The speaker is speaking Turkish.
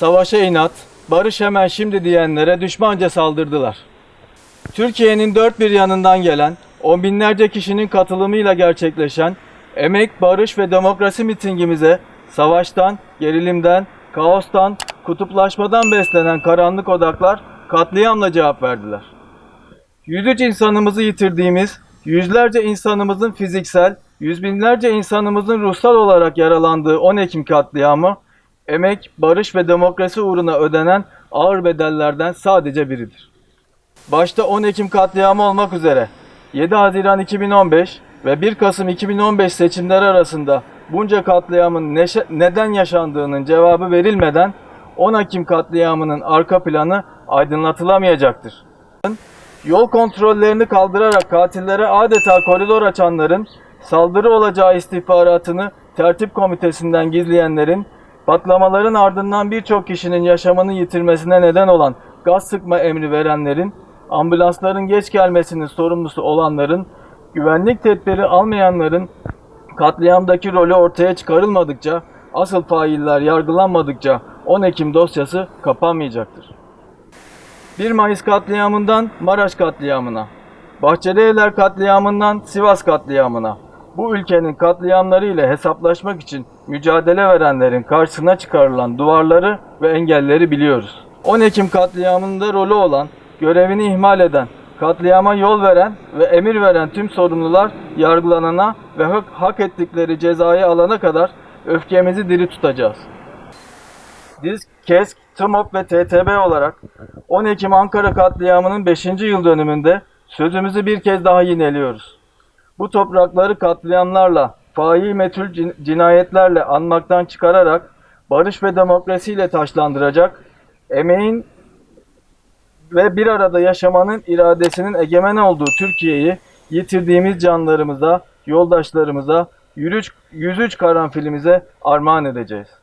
savaşa inat, barış hemen şimdi diyenlere düşmanca saldırdılar. Türkiye'nin dört bir yanından gelen, on binlerce kişinin katılımıyla gerçekleşen emek, barış ve demokrasi mitingimize savaştan, gerilimden, kaostan, kutuplaşmadan beslenen karanlık odaklar katliamla cevap verdiler. Yüzüç insanımızı yitirdiğimiz, yüzlerce insanımızın fiziksel, yüz binlerce insanımızın ruhsal olarak yaralandığı 10 Ekim katliamı, emek, barış ve demokrasi uğruna ödenen ağır bedellerden sadece biridir. Başta 10 Ekim katliamı olmak üzere 7 Haziran 2015 ve 1 Kasım 2015 seçimleri arasında bunca katliamın neşe- neden yaşandığının cevabı verilmeden 10 Ekim katliamının arka planı aydınlatılamayacaktır. Yol kontrollerini kaldırarak katillere adeta koridor açanların, saldırı olacağı istihbaratını tertip komitesinden gizleyenlerin, patlamaların ardından birçok kişinin yaşamını yitirmesine neden olan gaz sıkma emri verenlerin, ambulansların geç gelmesinin sorumlusu olanların, güvenlik tedbiri almayanların katliamdaki rolü ortaya çıkarılmadıkça, asıl failler yargılanmadıkça 10 Ekim dosyası kapanmayacaktır. 1 Mayıs katliamından Maraş katliamına, Bahçeli Evler katliamından Sivas katliamına, bu ülkenin katliamları ile hesaplaşmak için mücadele verenlerin karşısına çıkarılan duvarları ve engelleri biliyoruz. 10 Ekim katliamında rolü olan, görevini ihmal eden, katliama yol veren ve emir veren tüm sorumlular yargılanana ve hak, ettikleri cezayı alana kadar öfkemizi diri tutacağız. Disk, KESK, TMOP ve TTB olarak 10 Ekim Ankara katliamının 5. yıl dönümünde sözümüzü bir kez daha yineliyoruz. Bu toprakları katliamlarla, faili cin- cinayetlerle anmaktan çıkararak barış ve demokrasiyle taşlandıracak, emeğin ve bir arada yaşamanın iradesinin egemen olduğu Türkiye'yi yitirdiğimiz canlarımıza, yoldaşlarımıza, 103, 103 karanfilimize armağan edeceğiz.